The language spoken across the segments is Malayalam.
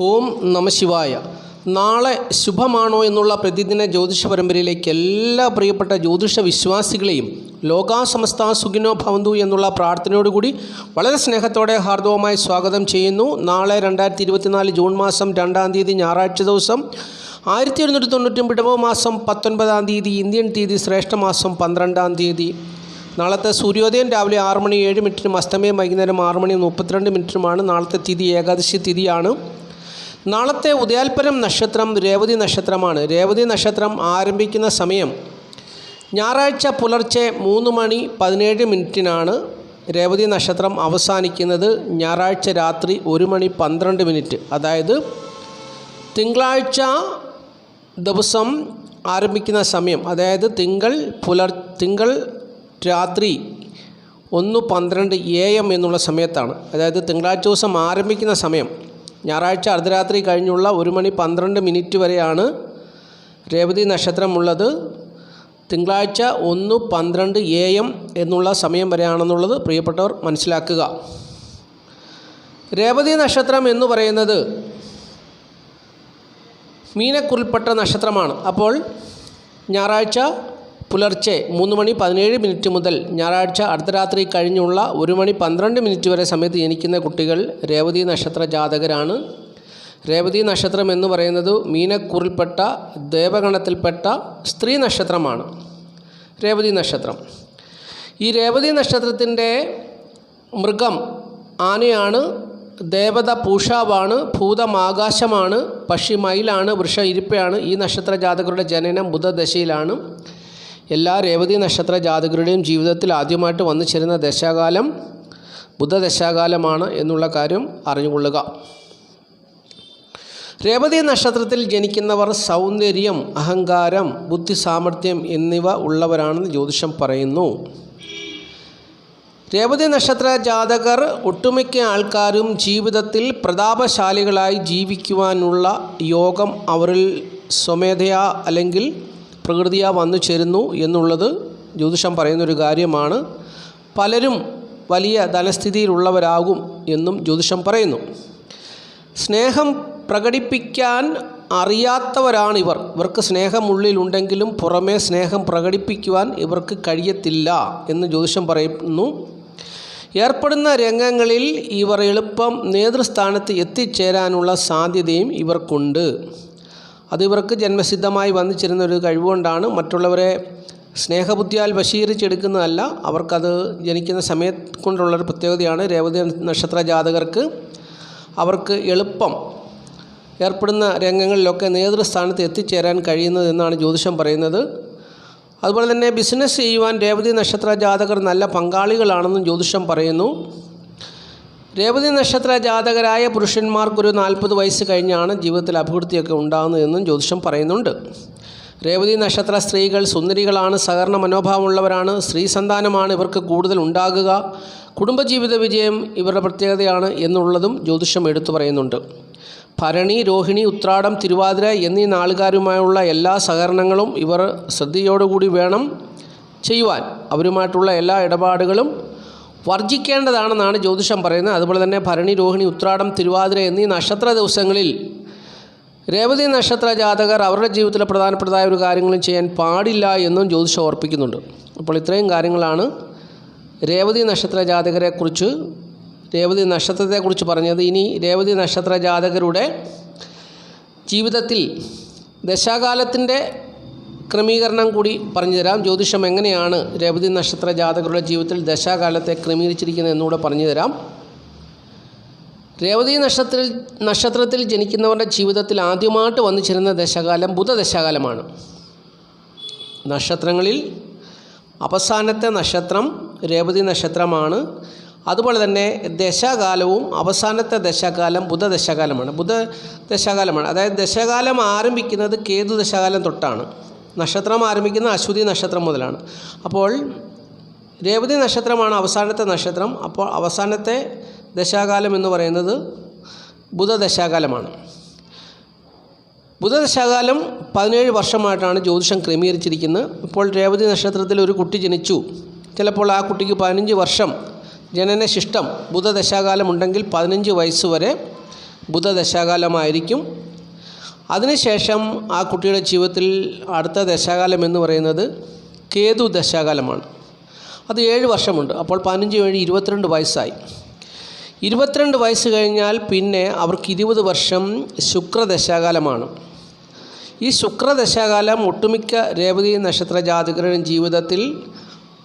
ഓം നമശിവായ നാളെ ശുഭമാണോ എന്നുള്ള പ്രതിദിന ജ്യോതിഷ പരമ്പരയിലേക്ക് എല്ലാ പ്രിയപ്പെട്ട ജ്യോതിഷ വിശ്വാസികളെയും ലോകാസമസ്ത സുഖിനോ ഭവന്തു എന്നുള്ള പ്രാർത്ഥനയോടുകൂടി വളരെ സ്നേഹത്തോടെ ഹാർദവമായി സ്വാഗതം ചെയ്യുന്നു. നാളെ രണ്ടായിരത്തി ഇരുപത്തിനാല് ജൂൺ മാസം രണ്ടാം തീയതി ഞായറാഴ്ച ദിവസം ആയിരത്തി ഒരുന്നൂറ്റി തൊണ്ണൂറ്റി മാസം പത്തൊൻപതാം തീയതി ഇന്ത്യൻ തീയതി ശ്രേഷ്ഠ മാസം പന്ത്രണ്ടാം തീയതി. നാളത്തെ സൂര്യോദയം രാവിലെ ആറ് മണി ഏഴ് മിനിറ്റിനും അസ്തമയം വൈകുന്നേരം ആറ് മണി മുപ്പത്തിരണ്ട് മിനിറ്റിനുമാണ്. നാളത്തെ തിഥി ഏകാദശി തിഥിയാണ്. നാളത്തെ ഉദയാൽപരം നക്ഷത്രം രേവതി നക്ഷത്രമാണ്. രേവതി നക്ഷത്രം ആരംഭിക്കുന്ന സമയം ഞായറാഴ്ച പുലർച്ചെ മൂന്ന് മണി പതിനേഴ് മിനിറ്റിനാണ് രേവതി നക്ഷത്രം അവസാനിക്കുന്നത്. ഞായറാഴ്ച രാത്രി ഒരു മണി പന്ത്രണ്ട് മിനിറ്റ്. അതായത് തിങ്കളാഴ്ച ദിവസം ആരംഭിക്കുന്ന സമയം. അതായത് തിങ്കൾ പുലർ തിങ്കൾ രാത്രി ഒന്ന് പന്ത്രണ്ട് എ എം എന്നുള്ള സമയത്താണ്. അതായത് തിങ്കളാഴ്ച ദിവസം ആരംഭിക്കുന്ന സമയം. ഞായറാഴ്ച അർദ്ധരാത്രി കഴിഞ്ഞുള്ള ഒരു മണി പന്ത്രണ്ട് മിനിറ്റ് വരെയാണ് രേവതി നക്ഷത്രമുള്ളത്. തിങ്കളാഴ്ച ഒന്ന് പന്ത്രണ്ട് എ എം എന്നുള്ള സമയം വരെയാണെന്നുള്ളത് പ്രിയപ്പെട്ടവർ മനസ്സിലാക്കുക. രേവതി നക്ഷത്രം എന്ന് പറയുന്നത് മീനക്കുറിൽപ്പെട്ട നക്ഷത്രമാണ്. അപ്പോൾ ഞായറാഴ്ച പുലർച്ചെ മൂന്ന് മണി പതിനേഴ് മിനിറ്റ് മുതൽ ഞായറാഴ്ച അർദ്ധരാത്രി കഴിഞ്ഞുള്ള ഒരു മണി പന്ത്രണ്ട് മിനിറ്റ് വരെ സമയത്ത് ജനിക്കുന്ന കുട്ടികൾ രേവതി നക്ഷത്ര ജാതകരാണ്. രേവതി നക്ഷത്രം എന്ന് പറയുന്നത് മീനക്കൂറിൽപ്പെട്ട ദേവഗണത്തിൽപ്പെട്ട സ്ത്രീ നക്ഷത്രമാണ്. രേവതി നക്ഷത്രം. ഈ രേവതി നക്ഷത്രത്തിന്റെ മൃഗം ആനയാണ് ദേവത പൂഷാവാണ് ഭൂതം ആകാശമാണ് പക്ഷി മയിലാണ് വൃഷ ഇരിപ്പയാണ് ഈ നക്ഷത്ര ജാതകരുടെ ജനനം ബുധദശയിലാണ്. എല്ലാ രേവതി നക്ഷത്ര ജാതകരുടെയും ജീവിതത്തിൽ ആദ്യമായിട്ട് വന്നു ചേരുന്ന ദശാകാലം ബുധദശാകാലമാണ് എന്നുള്ള കാര്യം അറിഞ്ഞുകൊള്ളുക. രേവതി നക്ഷത്രത്തിൽ ജനിക്കുന്നവർ സൗന്ദര്യം അഹങ്കാരം ബുദ്ധി സാമർഥ്യം എന്നിവ ഉള്ളവരാണെന്ന് ജ്യോതിഷം പറയുന്നു. രേവതി നക്ഷത്ര ജാതകർ ഒട്ടുമിക്ക ആൾക്കാരും ജീവിതത്തിൽ പ്രതാപശാലികളായി ജീവിക്കുവാനുള്ള യോഗം അവരിൽ സ്വമേധയാ അല്ലെങ്കിൽ പ്രകൃതിയാ വന്നു ചേരുന്നു എന്നുള്ളത് ജ്യോതിഷം പറയുന്നൊരു കാര്യമാണ്. പലരും വലിയ ധനസ്ഥിതിയിലുള്ളവരാകും എന്നും ജ്യോതിഷം പറയുന്നു. സ്നേഹം പ്രകടിപ്പിക്കാൻ അറിയാത്തവരാണിവർ. ഇവർക്ക് സ്നേഹം ഉള്ളിലുണ്ടെങ്കിലും പുറമേ സ്നേഹം പ്രകടിപ്പിക്കുവാൻ ഇവർക്ക് കഴിയത്തില്ല എന്ന് ജ്യോതിഷം പറയുന്നു. ഏർപ്പെടുന്ന രംഗങ്ങളിൽ ഇവർ എളുപ്പം നേതൃസ്ഥാനത്ത് എത്തിച്ചേരാനുള്ള സാധ്യതയും ഇവർക്കുണ്ട്. അത് ഇവർക്ക് ജന്മസിദ്ധമായി വന്നിച്ചിരുന്ന ഒരു കഴിവുകൊണ്ടാണ് മറ്റുള്ളവരെ സ്നേഹബുദ്ധിയാൽ വശീകരിച്ചെടുക്കുന്നതല്ല അവർക്കത് ജനിക്കുന്ന സമയത്ത് കൊണ്ടുള്ളൊരു പ്രത്യേകതയാണ് രേവതി നക്ഷത്ര ജാതകർക്ക്. അവർക്ക് എളുപ്പം ഏർപ്പെടുന്ന രംഗങ്ങളിലൊക്കെ നേതൃസ്ഥാനത്ത് എത്തിച്ചേരാൻ കഴിയുന്നത് എന്നാണ് ജ്യോതിഷം പറയുന്നത്. അതുപോലെ തന്നെ ബിസിനസ് ചെയ്യുവാൻ രേവതി നക്ഷത്ര ജാതകർ നല്ല പങ്കാളികളാണെന്നും ജ്യോതിഷം പറയുന്നു. രേവതി നക്ഷത്ര ജാതകരായ പുരുഷന്മാർക്കൊരു നാൽപ്പത് വയസ്സ് കഴിഞ്ഞാണ് ജീവിതത്തിൽ അഭിവൃദ്ധിയൊക്കെ ഉണ്ടാകുന്നതെന്നും ജ്യോതിഷം പറയുന്നുണ്ട്. രേവതി നക്ഷത്ര സ്ത്രീകൾ സുന്ദരികളാണ് സഹകരണ മനോഭാവമുള്ളവരാണ് സ്ത്രീ സന്താനമാണ് ഇവർക്ക് കൂടുതൽ ഉണ്ടാകുക. കുടുംബജീവിത വിജയം ഇവരുടെ പ്രത്യേകതയാണ് എന്നുള്ളതും ജ്യോതിഷം എടുത്തു പറയുന്നുണ്ട്. ഭരണി രോഹിണി ഉത്രാടം തിരുവാതിര എന്നീ നാളുകാരുമായുള്ള എല്ലാ സഹകരണങ്ങളും ഇവർ ശ്രദ്ധയോടുകൂടി വേണം ചെയ്യുവാൻ. അവരുമായിട്ടുള്ള എല്ലാ ഇടപാടുകളും വർജിക്കേണ്ടതാണെന്നാണ് ജ്യോതിഷം പറയുന്നത്. അതുപോലെ തന്നെ ഭരണി രോഹിണി ഉത്രാടം തിരുവാതിര എന്നീ നക്ഷത്ര ദിവസങ്ങളിൽ രേവതി നക്ഷത്ര ജാതകർ അവരുടെ ജീവിതത്തിലെ പ്രധാനപ്പെട്ടതായ ഒരു കാര്യങ്ങളും ചെയ്യാൻ പാടില്ല എന്നും ജ്യോതിഷം ഓർപ്പിക്കുന്നുണ്ട്. അപ്പോൾ ഇത്രയും കാര്യങ്ങളാണ് രേവതി നക്ഷത്ര ജാതകരെക്കുറിച്ച് രേവതി നക്ഷത്രത്തെക്കുറിച്ച് പറഞ്ഞത്. ഇനി രേവതി നക്ഷത്ര ജാതകരുടെ ജീവിതത്തിൽ ദശാകാലത്തിന്റെ ക്രമീകരണം കൂടി പറഞ്ഞുതരാം ജ്യോതിഷം എങ്ങനെയാണ് രേവതി നക്ഷത്ര ജാതകരുടെ ജീവിതത്തിൽ ദശാകാലത്തെ ക്രമീകരിച്ചിരിക്കുന്നത് എന്നുകൂടെ പറഞ്ഞു തരാം. രേവതി നക്ഷത്രത്തിൽ നക്ഷത്രത്തിൽ ജനിക്കുന്നവരുടെ ജീവിതത്തിൽ ആദ്യമായിട്ട് വന്നു ചേരുന്ന ദശകാലം ബുധദശാകാലമാണ്. നക്ഷത്രങ്ങളിൽ അവസാനത്തെ നക്ഷത്രം രേവതി നക്ഷത്രമാണ്. അതുപോലെ തന്നെ ദശകാലവും അവസാനത്തെ ദശകാലം ബുധദശകാലമാണ്. ബുധ ദശകാലമാണ് അതായത് ദശകാലം ആരംഭിക്കുന്നത് കേതു ദശകാലം തൊട്ടാണ്. നക്ഷത്രം ആരംഭിക്കുന്ന അശ്വതി നക്ഷത്രം മുതലാണ്. അപ്പോൾ രേവതി നക്ഷത്രമാണ് അവസാനത്തെ നക്ഷത്രം. അപ്പോൾ അവസാനത്തെ ദശാകാലം എന്ന് പറയുന്നത് ബുധദശാകാലമാണ്. ബുധദശാകാലം പതിനേഴ് വർഷമായിട്ടാണ് ജ്യോതിഷം ക്രമീകരിച്ചിരിക്കുന്നത്. ഇപ്പോൾ രേവതി നക്ഷത്രത്തിൽ ഒരു കുട്ടി ജനിച്ചു. ചിലപ്പോൾ ആ കുട്ടിക്ക് പതിനഞ്ച് വർഷം ജനനശിഷ്ടം ബുധദശാകാലം ഉണ്ടെങ്കിൽ പതിനഞ്ച് വയസ്സ് വരെ ബുധദശാകാലമായിരിക്കും. അതിനുശേഷം ആ കുട്ടിയുടെ ജീവിതത്തിൽ അടുത്ത ദശാകാലം എന്ന് പറയുന്നത് കേതു ദശാകാലമാണ്. അത് ഏഴ് വർഷമുണ്ട്. അപ്പോൾ പതിനഞ്ച് ഏഴ് ഇരുപത്തിരണ്ട് വയസ്സായി. ഇരുപത്തിരണ്ട് വയസ്സ് കഴിഞ്ഞാൽ പിന്നെ അവർക്ക് ഇരുപത് വർഷം ശുക്രദശാകാലമാണ്. ഈ ശുക്രദശാകാലം ഒട്ടുമിക്ക രേവതി നക്ഷത്ര ജാതകരുടെ ജീവിതത്തിൽ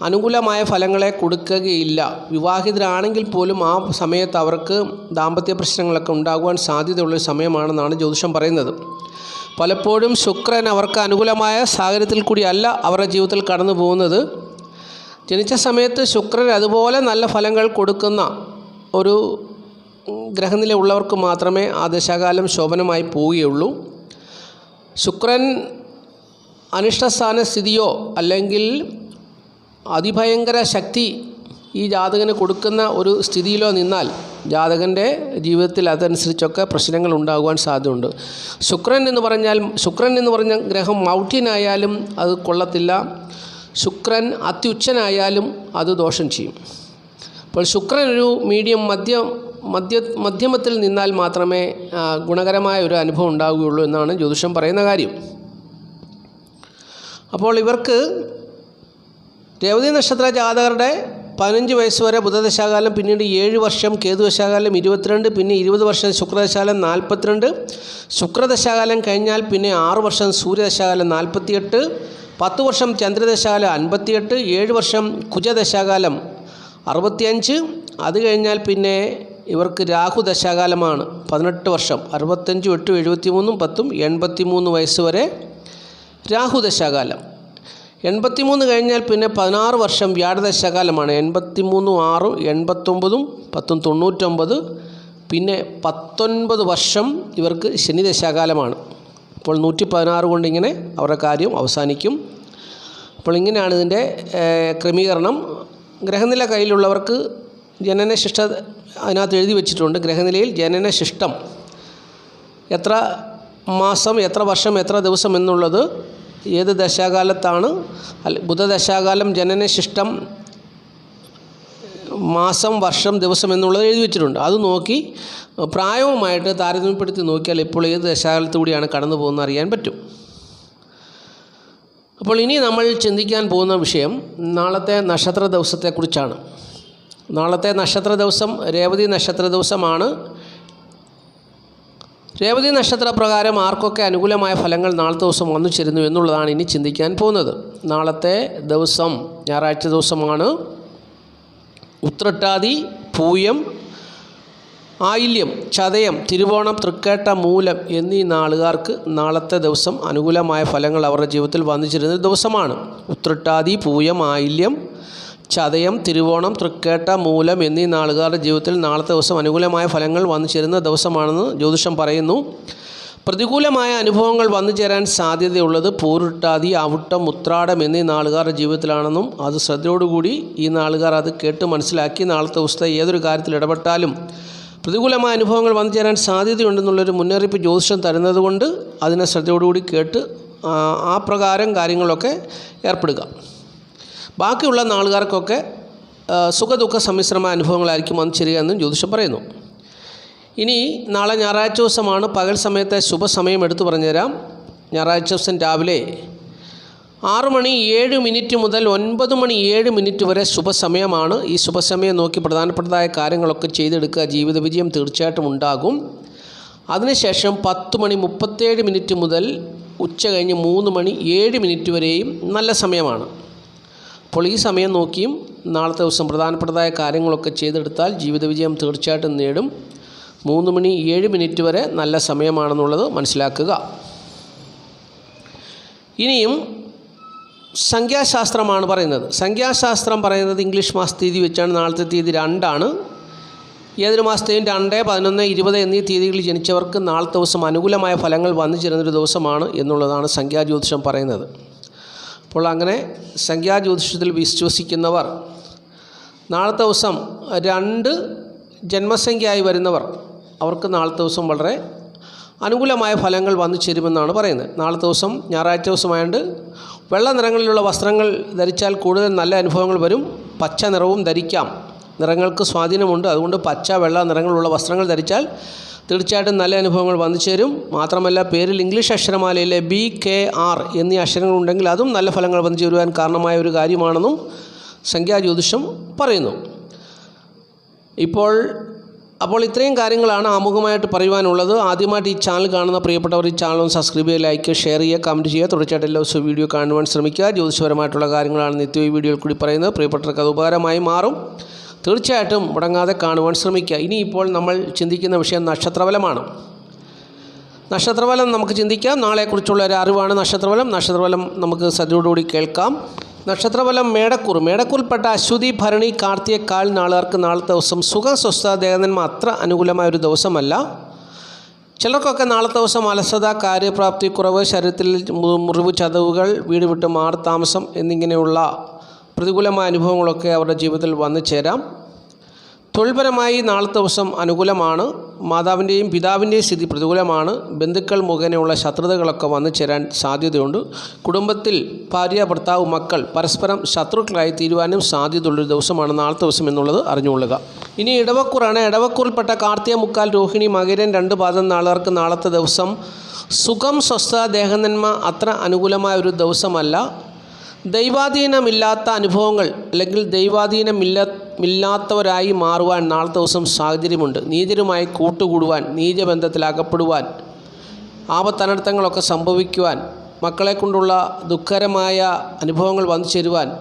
അനുകൂലമായ ഫലങ്ങളെ കൊടുക്കുകയില്ല. വിവാഹിതരാണെങ്കിൽ പോലും ആ സമയത്ത് അവർക്ക് ദാമ്പത്യ പ്രശ്നങ്ങളൊക്കെ ഉണ്ടാകുവാൻ സാധ്യതയുള്ള സമയമാണെന്നാണ് ജ്യോതിഷം പറയുന്നത്. പലപ്പോഴും ശുക്രൻ അവർക്ക് അനുകൂലമായ സാഹചര്യത്തിൽ കൂടിയല്ല അവരുടെ ജീവിതത്തിൽ കടന്നു പോകുന്നത്. ജനിച്ച സമയത്ത് ശുക്രൻ അതുപോലെ നല്ല ഫലങ്ങൾ കൊടുക്കുന്ന ഒരു ഗ്രഹനില ഉള്ളവർക്ക് മാത്രമേ ആ ദശാകാലം ശോഭനമായി പോവുകയുള്ളൂ. ശുക്രൻ അനിഷ്ടസ്ഥാന സ്ഥിതിയോ അല്ലെങ്കിൽ അതിഭയങ്കര ശക്തി ഈ ജാതകന് കൊടുക്കുന്ന ഒരു സ്ഥിതിയിലോ നിന്നാൽ ജാതകന്റെ ജീവിതത്തിൽ അതനുസരിച്ചൊക്കെ പ്രശ്നങ്ങൾ ഉണ്ടാകുവാൻ സാധ്യതയുണ്ട്. ശുക്രൻ എന്ന് പറഞ്ഞാൽ ശുക്രൻ എന്ന് പറഞ്ഞ ഗ്രഹം മൗഢ്യനായാലും അത് കൊള്ളത്തില്ല. ശുക്രൻ അത്യുച്ഛനായാലും അത് ദോഷം ചെയ്യും. അപ്പോൾ ശുക്രൻ ഒരു മീഡിയം മധ്യ മധ്യ മധ്യമത്തിൽ നിന്നാൽ മാത്രമേ ഗുണകരമായ ഒരു അനുഭവം ഉണ്ടാവുകയുള്ളൂ എന്നാണ് ജ്യോതിഷം പറയുന്ന കാര്യം. അപ്പോൾ ഇവർക്ക് രേവതി നക്ഷത്ര ജാതകരുടെ പതിനഞ്ച് വയസ്സ് വരെ ബുധദശാകാലം പിന്നീട് ഏഴ് വർഷം കേതുദശാകാലം ഇരുപത്തിരണ്ട് പിന്നെ ഇരുപത് വർഷം ശുക്രദശാകാലം നാൽപ്പത്തിരണ്ട് ശുക്രദശാകാലം കഴിഞ്ഞാൽ പിന്നെ ആറ് വർഷം സൂര്യദശാകാലം നാൽപ്പത്തിയെട്ട് പത്ത് വർഷം ചന്ദ്രദശാകാലം അൻപത്തിയെട്ട് ഏഴ് വർഷം കുജദശാകാലം അറുപത്തിയഞ്ച് അത് കഴിഞ്ഞാൽ പിന്നെ ഇവർക്ക് രാഹു ദശാകാലമാണ് പതിനെട്ട് വർഷം അറുപത്തഞ്ചും എട്ടും എഴുപത്തി മൂന്നും പത്തും എൺപത്തി മൂന്ന് വയസ്സ് വരെ രാഹു ദശാകാലം. എൺപത്തിമൂന്ന് കഴിഞ്ഞാൽ പിന്നെ പതിനാറ് വർഷം വ്യാഴദശകാലമാണ്. എൺപത്തിമൂന്നും ആറും എൺപത്തൊമ്പതും പത്തും തൊണ്ണൂറ്റൊമ്പത് പിന്നെ പത്തൊൻപത് വർഷം ഇവർക്ക് ശനി ദശാകാലമാണ് അപ്പോൾ നൂറ്റി പതിനാറ് കൊണ്ട് ഇങ്ങനെ അവരുടെ കാര്യം അവസാനിക്കും. അപ്പോൾ ഇങ്ങനെയാണ് ഇതിന്റെ ക്രമീകരണം. ഗ്രഹനില കയ്യിലുള്ളവർക്ക് ജനനശിഷ്ട അതിനകത്ത് എഴുതി വെച്ചിട്ടുണ്ട്. ഗ്രഹനിലയിൽ ജനനശിഷ്ടം എത്ര മാസം എത്ര വർഷം എത്ര ദിവസം എന്നുള്ളത് ഏത് ദശാകാലത്താണ്? ബുധദശാകാലം ജനനശിഷ്ടം മാസം വർഷം ദിവസം എന്നുള്ളത് എഴുതി വെച്ചിട്ടുണ്ട്. അത് നോക്കി പ്രായവുമായിട്ട് താരതമ്യപ്പെടുത്തി നോക്കിയാൽ ഇപ്പോൾ ഏത് ദശാകാലത്തുകൂടിയാണ് കടന്നു പോകുന്നത് അറിയാൻ പറ്റും. അപ്പോൾ ഇനി നമ്മൾ ചിന്തിക്കാൻ പോകുന്ന വിഷയം നാളത്തെ നക്ഷത്ര ദിവസത്തെക്കുറിച്ചാണ്. നാളത്തെ നക്ഷത്ര ദിവസം രേവതി നക്ഷത്ര ദിവസമാണ്. രേവതി നക്ഷത്ര പ്രകാരം ആർക്കൊക്കെ അനുകൂലമായ ഫലങ്ങൾ നാളത്തെ ദിവസം വന്നു ചേരുന്നു എന്നുള്ളതാണ് ഇനി ചിന്തിക്കാൻ പോകുന്നത്. നാളത്തെ ദിവസം ഞായറാഴ്ച ദിവസമാണ്. ഉത്രട്ടാതി പൂയം ആയില്യം ചതയം തിരുവോണം തൃക്കേട്ട മൂലം എന്നീ നാളുകാർക്ക് നാളത്തെ ദിവസം അനുകൂലമായ ഫലങ്ങൾ അവരുടെ ജീവിതത്തിൽ വന്നു ചേരുന്ന ദിവസമാണ്. ഉത്രട്ടാതി പൂയം ആയില്യം ചതയം തിരുവോണം തൃക്കേട്ട മൂലം എന്നീ നാളുകാരുടെ ജീവിതത്തിൽ നാളത്തെ ദിവസം അനുകൂലമായ ഫലങ്ങൾ വന്നു ചേരുന്ന ദിവസമാണെന്ന് ജ്യോതിഷം പറയുന്നു. പ്രതികൂലമായ അനുഭവങ്ങൾ വന്നു ചേരാൻ സാധ്യതയുള്ളത് പൂരുട്ടാതി അവിട്ടം ഉത്രാടം എന്നീ നാളുകാരുടെ ജീവിതത്തിലാണെന്നും അത് ശ്രദ്ധയോടുകൂടി ഈ നാളുകാർ അത് കേട്ട് മനസ്സിലാക്കി നാളത്തെ ദിവസത്തെ ഏതൊരു കാര്യത്തിൽ ഇടപെട്ടാലും പ്രതികൂലമായ അനുഭവങ്ങൾ വന്നു ചേരാൻ സാധ്യതയുണ്ടെന്നുള്ളൊരു മുന്നറിയിപ്പ് ജ്യോതിഷം തരുന്നത് കൊണ്ട് അതിനെ ശ്രദ്ധയോടുകൂടി കേട്ട് ആ പ്രകാരം കാര്യങ്ങളൊക്കെ ഏർപ്പെടുക. ബാക്കിയുള്ള നാളുകാർക്കൊക്കെ സുഖദുഃഖ സമ്മിശ്രമ അനുഭവങ്ങളായിരിക്കും വന്നു എന്നും ജ്യോതിഷം പറയുന്നു. ഇനി നാളെ ഞായറാഴ്ച ദിവസമാണ് പകൽ സമയത്തെ ശുഭസമയം എടുത്തു പറഞ്ഞുതരാം. ഞായറാഴ്ച ദിവസം രാവിലെ ആറ് മണി ഏഴ് മിനിറ്റ് മുതൽ ഒൻപത് മണി ഏഴ് മിനിറ്റ് വരെ ശുഭസമയമാണ്. ഈ ശുഭസമയം നോക്കി പ്രധാനപ്പെട്ടതായ കാര്യങ്ങളൊക്കെ ചെയ്തെടുക്കുക ജീവിത വിജയം തീർച്ചയായിട്ടും ഉണ്ടാകും. അതിനുശേഷം പത്ത് മണി മുപ്പത്തേഴ് മിനിറ്റ് മുതൽ ഉച്ച കഴിഞ്ഞ് മൂന്ന് മണി ഏഴ് മിനിറ്റ് വരെയും നല്ല സമയമാണ്. അപ്പോൾ ഈ സമയം നോക്കിയും നാളത്തെ ദിവസം പ്രധാനപ്പെട്ടതായ കാര്യങ്ങളൊക്കെ ചെയ്തെടുത്താൽ ജീവിത വിജയം തീർച്ചയായിട്ടും നേടും. മൂന്ന് മണി ഏഴ് മിനിറ്റ് വരെ നല്ല സമയമാണെന്നുള്ളത് മനസ്സിലാക്കുക. ഇനിയും സംഖ്യാശാസ്ത്രമാണ് പറയുന്നത്. സംഖ്യാശാസ്ത്രം പറയുന്നത് ഇംഗ്ലീഷ് മാസ തീയതി വെച്ചാണ്. നാളത്തെ തീയതി രണ്ടാണ്. ഏതൊരു മാസത്തെയും രണ്ട് പതിനൊന്ന് ഇരുപത് എന്നീ തീയതികളിൽ ജനിച്ചവർക്ക് നാളത്തെ ദിവസം അനുകൂലമായ ഫലങ്ങൾ വന്നു ചേരുന്നൊരു ദിവസമാണ് എന്നുള്ളതാണ് സംഖ്യാജ്യോതിഷം പറയുന്നത്. അപ്പോൾ അങ്ങനെ സംഖ്യാജ്യോതിഷത്തിൽ വിശ്വസിക്കുന്നവർ നാളത്തെ ദിവസം രണ്ട് ജന്മസംഖ്യയായി വരുന്നവർ അവർക്ക് നാളത്തെ ദിവസം വളരെ അനുകൂലമായ ഫലങ്ങൾ വന്നു ചേരുമെന്നാണ് പറയുന്നത്. നാളത്തെ ദിവസം ഞായറാഴ്ച ദിവസമായതുകൊണ്ട് വെള്ള നിറങ്ങളിലുള്ള വസ്ത്രങ്ങൾ ധരിച്ചാൽ കൂടുതൽ നല്ല അനുഭവങ്ങൾ വരും. പച്ച നിറവും ധരിക്കാം. നിറങ്ങൾക്ക് സ്വാധീനമുണ്ട്. അതുകൊണ്ട് പച്ച വെള്ള നിറങ്ങളുള്ള വസ്ത്രങ്ങൾ ധരിച്ചാൽ തീർച്ചയായിട്ടും നല്ല അനുഭവങ്ങൾ വന്നു ചേരും. മാത്രമല്ല പേരിൽ ഇംഗ്ലീഷ് അക്ഷരമാലയിലെ ബി കെ ആർ എന്നീ അക്ഷരങ്ങളുണ്ടെങ്കിൽ അതും നല്ല ഫലങ്ങൾ വന്നു ചേരുവാൻ കാരണമായ ഒരു കാര്യമാണെന്നും സംഖ്യാജ്യോതിഷം പറയുന്നു. ഇപ്പോൾ അപ്പോൾ ഇത്രയും കാര്യങ്ങളാണ് ആമുഖമായിട്ട് പറയുവാനുള്ളത്. ആദ്യമായിട്ട് ഈ ചാനൽ കാണുന്ന പ്രിയപ്പെട്ടവർ ഈ ചാനൽ സബ്സ്ക്രൈബ് ചെയ്യുക ലൈക്ക് ഷെയർ ചെയ്യുക കമന്റ് ചെയ്യുക. തുടർച്ചയായിട്ട് എല്ലാ ദിവസവും വീഡിയോ കാണുവാൻ ശ്രമിക്കുക. ജ്യോതിഷപരമായിട്ടുള്ള കാര്യങ്ങളാണ് നിത്യ ഈ വീഡിയോയിൽ കൂടി പറയുന്നത്. പ്രിയപ്പെട്ടവർക്ക് അത് ഉപകാരമായി മാറും. തീർച്ചയായിട്ടും മുടങ്ങാതെ കാണുവാൻ ശ്രമിക്കുക. ഇനിയിപ്പോൾ നമ്മൾ ചിന്തിക്കുന്ന വിഷയം നക്ഷത്രഫലമാണ്. നക്ഷത്രഫലം നമുക്ക് ചിന്തിക്കാം. നാളെക്കുറിച്ചുള്ള ഒരു അറിവാണ് നക്ഷത്രഫലം. നക്ഷത്രഫലം നമുക്ക് സദ്യയോടുകൂടി കേൾക്കാം. നക്ഷത്രഫലം മേടക്കൂർ മേടക്കൂറിൽപ്പെട്ട അശ്വതി ഭരണി കാർത്തിക കാൽ നാളുകാർക്ക് നാളത്തെ ദിവസം സുഖ സ്വസ്ഥ ദേഹന്മാർ അത്ര അനുകൂലമായ ഒരു ദിവസമല്ല. ചിലർക്കൊക്കെ നാളത്തെ ദിവസം അലസത കാര്യപ്രാപ്തി കുറവ് ശരീരത്തിൽ മുറിവ് ചതവുകൾ വീട് വിട്ട് മാറി താമസം എന്നിങ്ങനെയുള്ള പ്രതികൂലമായ അനുഭവങ്ങളൊക്കെ അവരുടെ ജീവിതത്തിൽ വന്നു ചേരാം. തൊഴിൽപരമായി നാളത്തെ ദിവസം അനുകൂലമാണ്. മാതാവിന്റെയും പിതാവിന്റെയും സ്ഥിതി പ്രതികൂലമാണ്. ബന്ധുക്കൾ മുഖേനയുള്ള ശത്രുതകളൊക്കെ വന്നു ചേരാൻ സാധ്യതയുണ്ട്. കുടുംബത്തിൽ ഭാര്യ ഭർത്താവ് മക്കൾ പരസ്പരം ശത്രുക്കളായി തീരുവാനും സാധ്യതയുള്ളൊരു ദിവസമാണ് നാളത്തെ ദിവസം എന്നുള്ളത് അറിഞ്ഞുകൊള്ളുക. ഇനി ഇടവക്കൂറാണ്. ഇടവക്കൂറിൽപ്പെട്ട കാർത്തിക മുക്കാൽ രോഹിണി മകരൻ രണ്ട് പാദം നാളുകാർക്ക് നാളത്തെ ദിവസം. സുഖം സ്വസ്ഥ ദേഹനന്മ അത്ര അനുകൂലമായ ഒരു ദിവസമല്ല. ദൈവാധീനമില്ലാത്ത അനുഭവങ്ങൾ അല്ലെങ്കിൽ ദൈവാധീനമില്ല ഇല്ലാത്തവരായി മാറുവാൻ നാളെ ദിവസം സാഹചര്യമുണ്ട്. നീചരുമായി കൂട്ടുകൂടുവാൻ നീചബന്ധത്തിലകപ്പെടുവാൻ ആപത്തനർത്ഥങ്ങളൊക്കെ സംഭവിക്കുവാൻ മക്കളെ കൊണ്ടുള്ള ദുഃഖകരമായ അനുഭവങ്ങൾ വന്നു ചേരുവാൻ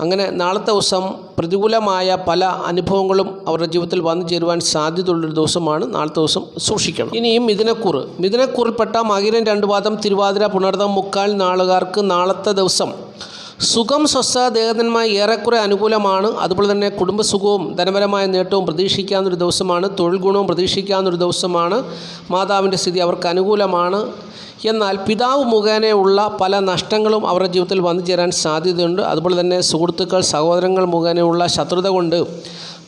അങ്ങനെ നാളത്തെ ദിവസം പ്രതികൂലമായ പല അനുഭവങ്ങളും അവരുടെ ജീവിതത്തിൽ വന്നു ചേരുവാൻ സാധ്യതയുള്ളൊരു ദിവസമാണ് നാളത്തെ ദിവസം സൂക്ഷിക്കണം. ഇനിയും മിഥുനക്കൂറ്. മിഥുനക്കൂറിൽപ്പെട്ട മകിരൻ രണ്ടുപാദം തിരുവാതിര പുണർതം മുക്കാൽ നാളുകാർക്ക് നാളത്തെ ദിവസം സുഖം സ്വസ്ഥ ദേഹന്മാർ ഏറെക്കുറെ അനുകൂലമാണ്. അതുപോലെ തന്നെ കുടുംബസുഖവും ധനപരമായ നേട്ടവും പ്രതീക്ഷിക്കാവുന്നൊരു ദിവസമാണ്. തൊഴിൽ ഗുണവും പ്രതീക്ഷിക്കാവുന്നൊരു ദിവസമാണ്. മാതാവിന്റെ സ്ഥിതി അവർക്ക് അനുകൂലമാണ്. എന്നാൽ പിതാവ് മുഖേനയുള്ള പല നഷ്ടങ്ങളും അവരുടെ ജീവിതത്തിൽ വന്നു ചേരാൻ സാധ്യതയുണ്ട്. അതുപോലെ തന്നെ സുഹൃത്തുക്കൾ സഹോദരങ്ങൾ മുഖേനയുള്ള ശത്രുത കൊണ്ട്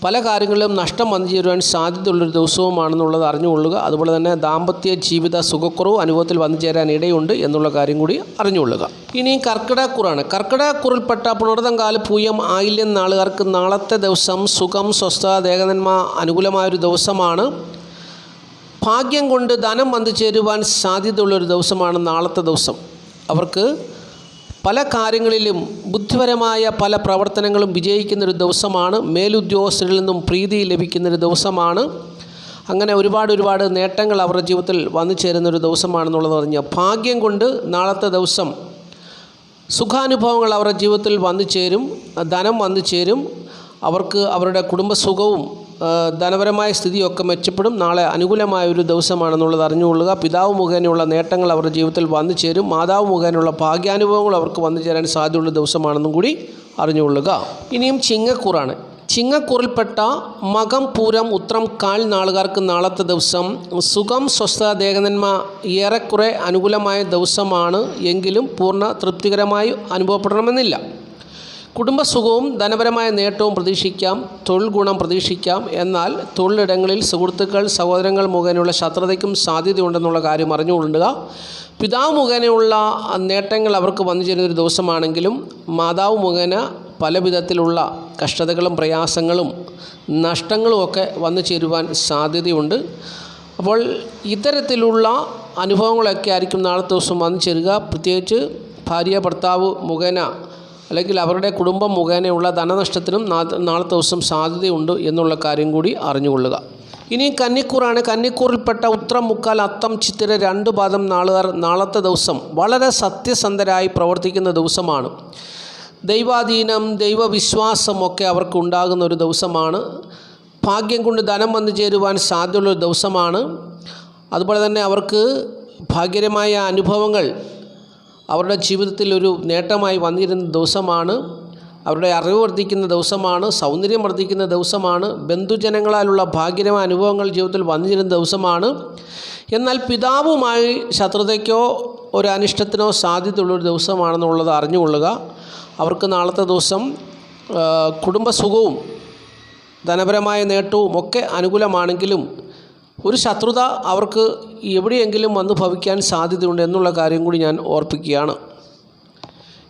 പല കാര്യങ്ങളിലും നഷ്ടം വന്നു ചേരുവാൻ സാധ്യതയുള്ളൊരു ദിവസവുമാണെന്നുള്ളത് അറിഞ്ഞുകൊള്ളുക. അതുപോലെ തന്നെ ദാമ്പത്യ ജീവിത സുഖക്കുറവ് അനുഭവത്തിൽ വന്നു ചേരാൻ ഇടയുണ്ട് എന്നുള്ള കാര്യം കൂടി അറിഞ്ഞുകൊള്ളുക. ഇനി കർക്കിടക്കുറാണ് കർക്കിടക്കുറിൽപ്പെട്ട പുണർതങ്കാല പൂയം ആയില്യം നാളുകാർക്ക് നാളത്തെ ദിവസം സുഖം സ്വസ്ഥ ദേഹനന്മ അനുകൂലമായൊരു ദിവസമാണ്. ഭാഗ്യം കൊണ്ട് ധനം വന്നു ചേരുവാൻ സാധ്യതയുള്ളൊരു ദിവസമാണ് നാളത്തെ ദിവസം. അവർക്ക് പല കാര്യങ്ങളിലും ബുദ്ധിപരമായ പല പ്രവർത്തനങ്ങളും വിജയിക്കുന്നൊരു ദിവസമാണ്. മേലുദ്യോഗസ്ഥരിൽ നിന്നും പ്രീതി ലഭിക്കുന്നൊരു ദിവസമാണ്. അങ്ങനെ ഒരുപാട് ഒരുപാട് നേട്ടങ്ങൾ അവരുടെ ജീവിതത്തിൽ വന്നു ചേരുന്നൊരു ദിവസമാണെന്നുള്ളത് പറഞ്ഞ ഭാഗ്യം കൊണ്ട് നാളത്തെ ദിവസം സുഖാനുഭവങ്ങൾ അവരുടെ ജീവിതത്തിൽ വന്നു ചേരും ധനം വന്നു ചേരും. അവർക്ക് അവരുടെ കുടുംബസുഖവും ധനപരമായ സ്ഥിതിയൊക്കെ മെച്ചപ്പെടും. നാളെ അനുകൂലമായ ഒരു ദിവസമാണെന്നുള്ളത് അറിഞ്ഞുകൊള്ളുക. പിതാവ് മുഖേനയുള്ള നേട്ടങ്ങൾ അവരുടെ ജീവിതത്തിൽ വന്നു ചേരും. മാതാവ് മുഖേനയുള്ള ഭാഗ്യാനുഭവങ്ങൾ അവർക്ക് വന്നു ചേരാൻ സാധ്യതയുള്ള ദിവസമാണെന്നും കൂടി അറിഞ്ഞുകൊള്ളുക. ഇനിയും ചിങ്ങക്കൂറാണ്. ചിങ്ങക്കൂറിൽപ്പെട്ട മകം പൂരം ഉത്രം കാൽ നാളുകാർക്ക് നാളത്തെ ദിവസം. സുഖം സ്വസ്ഥ ദേഹനന്മ ഏറെക്കുറെ അനുകൂലമായ ദിവസമാണ്. എങ്കിലും പൂർണ തൃപ്തികരമായി അനുഭവപ്പെടണമെന്നില്ല. കുടുംബസുഖവും ധനപരമായ നേട്ടവും പ്രതീക്ഷിക്കാം തൊഴിൽ ഗുണം പ്രതീക്ഷിക്കാം. എന്നാൽ തൊഴിലിടങ്ങളിൽ സുഹൃത്തുക്കൾ സഹോദരങ്ങൾ മുഖേനയുള്ള ശത്രുതയ്ക്കും സാധ്യതയുണ്ടെന്നുള്ള കാര്യം അറിഞ്ഞുകൊള്ളുക. പിതാവ് മുഖേനയുള്ള നേട്ടങ്ങൾ അവർക്ക് വന്നു ചേരുന്നൊരു ദിവസമാണെങ്കിലും മാതാവ് മുഖേന പല വിധത്തിലുള്ള കഷ്ടതകളും പ്രയാസങ്ങളും നഷ്ടങ്ങളും ഒക്കെ വന്നു ചേരുവാൻ സാധ്യതയുണ്ട്. അപ്പോൾ ഇത്തരത്തിലുള്ള അനുഭവങ്ങളൊക്കെ ആയിരിക്കും നാളത്തെ ദിവസം വന്നു ചേരുക. പ്രത്യേകിച്ച് ഭാര്യ ഭർത്താവ് മുഖേന അല്ലെങ്കിൽ അവരുടെ കുടുംബം മുഖേനയുള്ള ധനനഷ്ടത്തിനും നാളത്തെ ദിവസം സാധ്യതയുണ്ട് എന്നുള്ള കാര്യം കൂടി അറിഞ്ഞുകൊള്ളുക. ഇനി കന്നിക്കൂറാണ്. കന്നിക്കൂറിൽപ്പെട്ട ഉത്രം മുക്കാൽ അത്തം ചിത്തിര രണ്ട് പാദം നാളുകാർ നാളത്തെ ദിവസം വളരെ സത്യസന്ധരായി പ്രവർത്തിക്കുന്ന ദിവസമാണ്. ദൈവാധീനം ദൈവവിശ്വാസമൊക്കെ അവർക്ക് ഉണ്ടാകുന്ന ഒരു ദിവസമാണ്. ഭാഗ്യം കൊണ്ട് ധനം വന്നു ചേരുവാൻ സാധ്യതയുള്ള ദിവസമാണ്. അതുപോലെ തന്നെ അവർക്ക് ഭാഗ്യകരമായ അനുഭവങ്ങൾ അവരുടെ ജീവിതത്തിൽ ഒരു നേട്ടമായി വന്നിരുന്ന ദിവസമാണ്. അവരുടെ അറിവ് വർദ്ധിക്കുന്ന ദിവസമാണ്. സൗന്ദര്യം വർദ്ധിക്കുന്ന ദിവസമാണ്. ബന്ധുജനങ്ങളാലുള്ള ഭാഗ്യമായ അനുഭവങ്ങൾ ജീവിതത്തിൽ വന്നിരുന്ന ദിവസമാണ്. എന്നാൽ പിതാവുമായി ശത്രുതയ്ക്കോ ഒരു അനിഷ്ടത്തിനോ സാധ്യതയുള്ളൊരു ദിവസമാണെന്നുള്ളത് അറിഞ്ഞുകൊള്ളുക. അവർക്ക് നാളത്തെ ദിവസം കുടുംബസുഖവും ധനപരമായ നേട്ടവും ഒക്കെ അനുകൂലമാണെങ്കിലും ഒരു ശത്രുത അവർക്ക് എവിടെയെങ്കിലും വന്ന് ഭവിക്കാൻ സാധ്യതയുണ്ട് എന്നുള്ള കാര്യം കൂടി ഞാൻ ഓർപ്പിക്കുകയാണ്.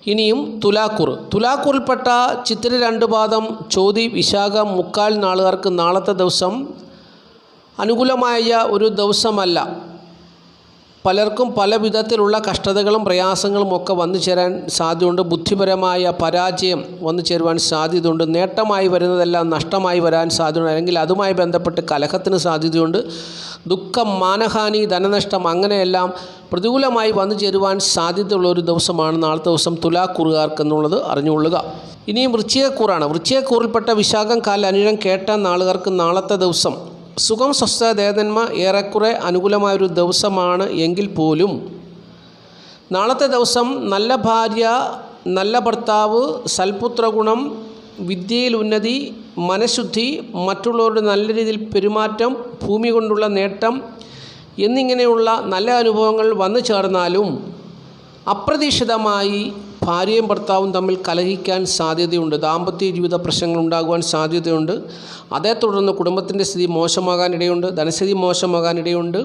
ഇനിയും തുലാക്കൂർ. തുലാക്കൂറിൽപ്പെട്ട ചിത്തിര രണ്ട് പാദം ചോതി വിശാഖ മുക്കാൽ നാളുകാർക്ക് നാളത്തെ ദിവസം അനുകൂലമായ ഒരു ദിവസമല്ല. പലർക്കും പല വിധത്തിലുള്ള കഷ്ടതകളും പ്രയാസങ്ങളും ഒക്കെ വന്നു ചേരാൻ സാധ്യതയുണ്ട്. ബുദ്ധിപരമായ പരാജയം വന്നു ചേരുവാൻ സാധ്യതയുണ്ട്. നേട്ടമായി വരുന്നതെല്ലാം നഷ്ടമായി വരാൻ സാധ്യതയുണ്ട്. അല്ലെങ്കിൽ അതുമായി ബന്ധപ്പെട്ട് കലഹത്തിന് സാധ്യതയുണ്ട്. ദുഃഖം മാനഹാനി ധനനഷ്ടം അങ്ങനെയെല്ലാം പ്രതികൂലമായി വന്നു ചേരുവാൻ സാധ്യതയുള്ള ഒരു ദിവസമാണ് നാളത്തെ ദിവസം തുലാക്കുറുകാർക്ക് എന്നുള്ളത് അറിഞ്ഞുകൊള്ളുക. ഇനിയും വൃശ്ചികക്കൂറാണ്. വൃശ്ചികക്കൂറിൽപ്പെട്ട വിശാഖം കാൽ കേട്ട നാളുകാർക്ക് നാളത്തെ ദിവസം സുഖം സ്വസ്ഥ ദേവന്മ ഏറെക്കുറെ അനുകൂലമായൊരു ദിവസമാണ് എങ്കിൽ പോലും. നാളത്തെ ദിവസം നല്ല ഭാര്യ നല്ല ഭർത്താവ് സൽപുത്രഗുണം വിദ്യയിൽ ഉന്നതി മനഃശുദ്ധി മറ്റുള്ളവരുടെ നല്ല രീതിയിൽ പെരുമാറ്റം ഭൂമി കൊണ്ടുള്ള നേട്ടം എന്നിങ്ങനെയുള്ള നല്ല അനുഭവങ്ങൾ വന്നു ചേർന്നാലും അപ്രതീക്ഷിതമായി ഭാര്യയും ഭർത്താവും തമ്മിൽ കലഹിക്കാൻ സാധ്യതയുണ്ട്. ദാമ്പത്യ ജീവിത പ്രശ്നങ്ങൾ ഉണ്ടാകുവാൻ സാധ്യതയുണ്ട്. അതേ തുടർന്ന് കുടുംബത്തിന്റെ സ്ഥിതി മോശമാകാനിടയുണ്ട്. ധനസ്ഥിതി മോശമാകാനിടയുണ്ട്.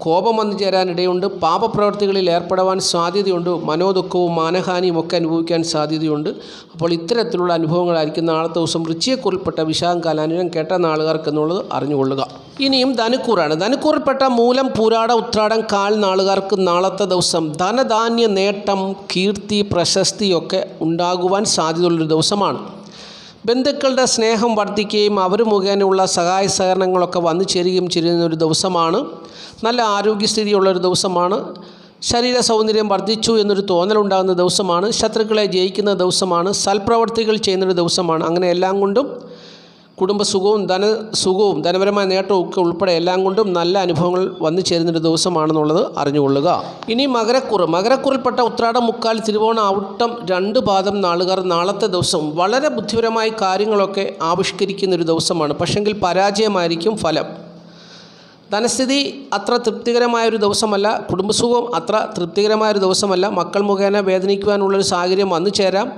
കോപം വന്നു ചേരാനിടയുണ്ട്. പാപപ്രവർത്തികളിൽ ഏർപ്പെടുവാൻ സാധ്യതയുണ്ട്. മനോദുഃഖവും മാനഹാനിയും ഒക്കെ അനുഭവിക്കാൻ സാധ്യതയുണ്ട്. അപ്പോൾ ഇത്തരത്തിലുള്ള അനുഭവങ്ങളായിരിക്കും നാളത്തെ ദിവസം ഋച്ചിയെക്കുറിപ്പെട്ട വിശാഖം കാലാനുരം കേട്ട നാളുകാർക്ക് എന്നുള്ളത് അറിഞ്ഞുകൊള്ളുക. ഇനിയും ധനുക്കൂറാണ്. ധനുക്കൂറിൽപ്പെട്ട മൂലം പൂരാട ഉത്രാടം കാൽ നാളുകാർക്ക് നാളത്തെ ദിവസം ധനധാന്യ നേട്ടം കീർത്തി പ്രശസ്തിയൊക്കെ ഉണ്ടാകുവാൻ സാധ്യതയുള്ളൊരു ദിവസമാണ്. ബന്ധുക്കളുടെ സ്നേഹം വർദ്ധിക്കുകയും അവർ മുഖേനയുള്ള സഹായ സഹകരണങ്ങളൊക്കെ വന്നു ചേരുകയും ചെയ്യുന്ന ഒരു ദിവസമാണ്. നല്ല ആരോഗ്യസ്ഥിതിയുള്ള ഒരു ദിവസമാണ്. ശരീര സൗന്ദര്യം വർദ്ധിച്ചു എന്നൊരു തോന്നലുണ്ടാകുന്ന ദിവസമാണ്. ശത്രുക്കളെ ജയിക്കുന്ന ദിവസമാണ്. സൽപ്രവർത്തികൾ ചെയ്യുന്നൊരു ദിവസമാണ്. അങ്ങനെ എല്ലാം കൊണ്ടും കുടുംബസുഖവും ധന സുഖവും ധനപരമായ നേട്ടവും ഒക്കെ ഉൾപ്പെടെ എല്ലാം കൊണ്ടും നല്ല അനുഭവങ്ങൾ വന്നു ചേരുന്നൊരു ദിവസമാണെന്നുള്ളത് അറിഞ്ഞുകൊള്ളുക. ഇനി മകരക്കുറ്. മകരക്കുറിൽപ്പെട്ട ഉത്രാടം മുക്കാൽ തിരുവോണ ഔട്ടം രണ്ട് പാദം നാളുകാർ നാളത്തെ ദിവസം വളരെ ബുദ്ധിപരമായി കാര്യങ്ങളൊക്കെ ആവിഷ്കരിക്കുന്നൊരു ദിവസമാണ്. പക്ഷെങ്കിൽ പരാജയമായിരിക്കും ഫലം. ധനസ്ഥിതി അത്ര തൃപ്തികരമായൊരു ദിവസമല്ല കുടുംബസുഖം അത്ര തൃപ്തികരമായൊരു ദിവസമല്ല. മക്കൾ മുഖേന വേദനിക്കുവാനുള്ളൊരു സാഹചര്യം വന്നു ചേരാം.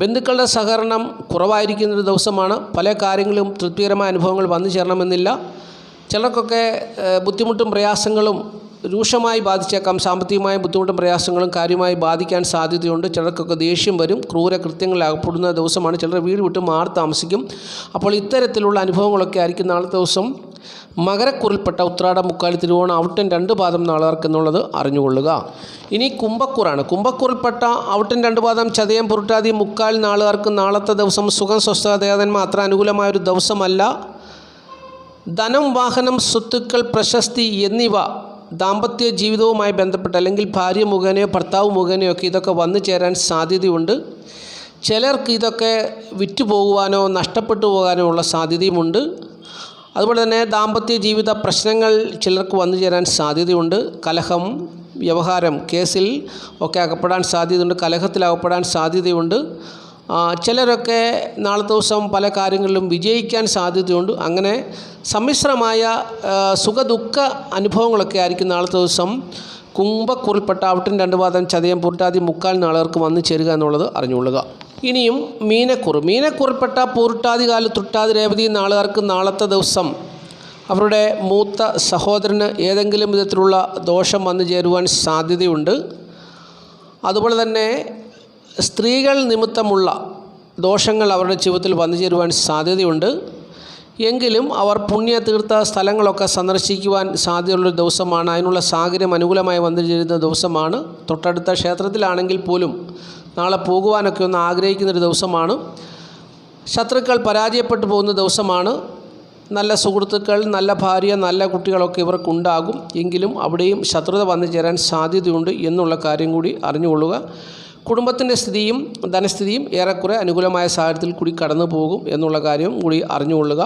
ബന്ധുക്കളുടെ സഹകരണം കുറവായിരിക്കുന്നൊരു ദിവസമാണ്. പല കാര്യങ്ങളും തൃപ്തികരമായ അനുഭവങ്ങൾ വന്നു ചേരണമെന്നില്ല. ചിലർക്കൊക്കെ ബുദ്ധിമുട്ടും പ്രയാസങ്ങളും രൂക്ഷമായി ബാധിച്ചേക്കാം. സാമ്പത്തികമായ ബുദ്ധിമുട്ടും പ്രയാസങ്ങളും കാര്യമായി ബാധിക്കാൻ സാധ്യതയുണ്ട്. ചിലർക്കൊക്കെ ദേഷ്യം വരും. ക്രൂര കൃത്യങ്ങളിൽ അകപ്പെടുന്ന ദിവസമാണ്. ചിലർ വീട് വിട്ട് മാറി താമസിക്കും. അപ്പോൾ ഇത്തരത്തിലുള്ള അനുഭവങ്ങളൊക്കെ ആയിരിക്കും നാളത്തെ ദിവസം. മകരക്കുറിൽപ്പെട്ട ഉത്രാടം മുക്കാലി തിരുവോണം ഔട്ടൻ രണ്ട് പാദം നാളാർക്കെന്നുള്ളത് അറിഞ്ഞുകൊള്ളുക. ഇനി കുംഭക്കൂറാണ്. കുംഭക്കൂറിൽപ്പെട്ട ഔട്ടൻ രണ്ട് പാദം ചതയം പുരുട്ടാതി മുക്കാൽ നാളുകാർക്ക് നാളത്തെ ദിവസം സുഖം സ്വസ്ഥ മാത്രം അത്ര അനുകൂലമായൊരു ദിവസമല്ല. ധനം വാഹനം സ്വത്തുക്കൾ പ്രശസ്തി എന്നിവ ദാമ്പത്യ ജീവിതവുമായി ബന്ധപ്പെട്ട് അല്ലെങ്കിൽ ഭാര്യ മുഖേനയോ ഭർത്താവ് മുഖേനയോ ഒക്കെ ഇതൊക്കെ വന്നു ചേരാൻ സാധ്യതയുണ്ട്. ചിലർക്ക് ഇതൊക്കെ വിറ്റുപോകുവാനോ നഷ്ടപ്പെട്ടു പോകാനോ ഉള്ള സാധ്യതയുമുണ്ട്. അതുപോലെ തന്നെ ദാമ്പത്യ ജീവിത പ്രശ്നങ്ങൾ ചിലർക്ക് വന്നു ചേരാൻ സാധ്യതയുണ്ട്. കലഹം വ്യവഹാരം കേസിൽ ഒക്കെ അകപ്പെടാൻ സാധ്യതയുണ്ട്. കലഹത്തിൽ അകപ്പെടാൻ സാധ്യതയുണ്ട്. ചിലരൊക്കെ നാളെ ദിവസം പല കാര്യങ്ങളിലും വിജയിക്കാൻ സാധ്യതയുണ്ട്. അങ്ങനെ സമ്മിശ്രമായ സുഖദുഃഖ അനുഭവങ്ങളൊക്കെ ആയിരിക്കും നാളത്തെ ദിവസം. കുംഭക്കുറിൽപ്പെട്ട ഔട്ടിൻ രണ്ട് പാദം ചതയം പുരുട്ടാതി മുക്കാൽ നാളുകൾക്ക് വന്നു ചേരുക എന്നുള്ളത് അറിഞ്ഞുകൊള്ളുക. ഇനിയും മീനക്കുറ്. മീനക്കുറിൽപ്പെട്ട പൂരുട്ടാതി കാല തുട്ടാതി രേവതി നാളുകാർക്ക് നാളത്തെ ദിവസം അവരുടെ മൂത്ത സഹോദരന് ഏതെങ്കിലും വിധത്തിലുള്ള ദോഷം വന്നു ചേരുവാൻ സാധ്യതയുണ്ട്. അതുപോലെ തന്നെ സ്ത്രീകൾ നിമിത്തമുള്ള ദോഷങ്ങൾ അവരുടെ ജീവിതത്തിൽ വന്നു ചേരുവാൻ സാധ്യതയുണ്ട്. എങ്കിലും അവർ പുണ്യതീർത്ഥ സ്ഥലങ്ങളൊക്കെ സന്ദർശിക്കുവാൻ സാധ്യതയുള്ളൊരു ദിവസമാണ്. അതിനുള്ള സാഹചര്യം അനുകൂലമായി വന്നിരുന്ന ദിവസമാണ്. തൊട്ടടുത്ത ക്ഷേത്രത്തിലാണെങ്കിൽ പോലും നാളെ പോകുവാനൊക്കെ ഒന്ന് ആഗ്രഹിക്കുന്നൊരു ദിവസമാണ്. ശത്രുക്കൾ പരാജയപ്പെട്ടു പോകുന്ന ദിവസമാണ്. നല്ല സുഹൃത്തുക്കൾ നല്ല ഭാര്യ നല്ല കുട്ടികളൊക്കെ ഇവർക്കുണ്ടാകും. എങ്കിലും അവിടെയും ശത്രുത വന്നു ചേരാൻ സാധ്യതയുണ്ട് എന്നുള്ള കാര്യം കൂടി അറിഞ്ഞുകൊള്ളുക. കുടുംബത്തിന്റെ സ്ഥിതിയും ധനസ്ഥിതിയും ഏറെക്കുറെ അനുകൂലമായ സാഹചര്യത്തിൽ കൂടി കടന്നു പോകും എന്നുള്ള കാര്യം കൂടി അറിഞ്ഞുകൊള്ളുക.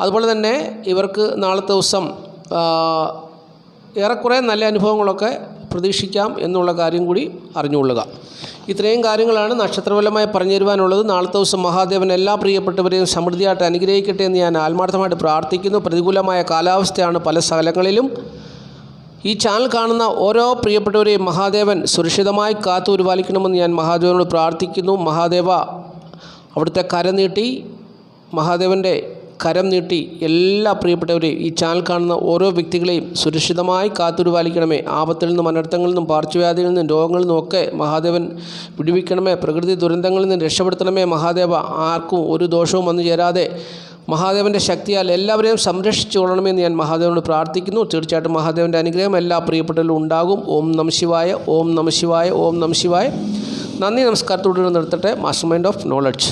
അതുപോലെ തന്നെ ഇവർക്ക് നാളത്തെ ദിവസം ഏറെക്കുറെ നല്ല അനുഭവങ്ങളൊക്കെ പ്രതീക്ഷിക്കാം എന്നുള്ള കാര്യം കൂടി അറിഞ്ഞുകൊള്ളുക. ഇത്രയും കാര്യങ്ങളാണ് നക്ഷത്രപരമായി പറഞ്ഞു തരുവാനുള്ളത് നാളത്തെ ദിവസം മഹാദേവൻ എല്ലാ പ്രിയപ്പെട്ടവരെയും സമൃദ്ധിയായിട്ട് അനുഗ്രഹിക്കട്ടെ എന്ന് ഞാൻ ആത്മാർത്ഥമായിട്ട് പ്രാർത്ഥിക്കുന്നു. പ്രതികൂലമായ കാലാവസ്ഥയാണ് പല സ്ഥലങ്ങളിലും. ഈ ചാനൽ കാണുന്ന ഓരോ പ്രിയപ്പെട്ടവരെയും മഹാദേവൻ സുരക്ഷിതമായി കാത്തു പരിപാലിക്കണമെന്ന് ഞാൻ മഹാദേവനോട് പ്രാർത്ഥിക്കുന്നു. മഹാദേവ അവിടുത്തെ കരം നീട്ടി മഹാദേവന്റെ കരം നീട്ടി എല്ലാ പ്രിയപ്പെട്ടവരെയും ഈ ചാനൽ കാണുന്ന ഓരോ വ്യക്തികളെയും സുരക്ഷിതമായി കാത്തുരുപാലിക്കണമേ ആപത്തിൽ നിന്നും അനർത്ഥങ്ങളിൽ നിന്നും പാർശ്വവ്യാധികളിൽ നിന്നും രോഗങ്ങളിൽ നിന്നും ഒക്കെ മഹാദേവൻ വിടുവിക്കണമേ. പ്രകൃതി ദുരന്തങ്ങളിൽ നിന്ന് രക്ഷപ്പെടുത്തണമേ മഹാദേവ. ആർക്കും ഒരു ദോഷവും വന്നു ചേരാതെ മഹാദേവന്റെ ശക്തിയാൽ എല്ലാവരെയും സംരക്ഷിച്ചു കൊള്ളണമെന്ന് ഞാൻ മഹാദേവനോട് പ്രാർത്ഥിക്കുന്നു. തീർച്ചയായിട്ടും മഹാദേവന്റെ അനുഗ്രഹം എല്ലാ പ്രിയപ്പെട്ടവരിലും ഉണ്ടാകും. ഓം നം ശിവായ ഓം നം ശിവായ ഓം നം ശിവായ. നന്ദി നമസ്കാരത്തോടെ നിർത്തട്ടെ. Master mind of knowledge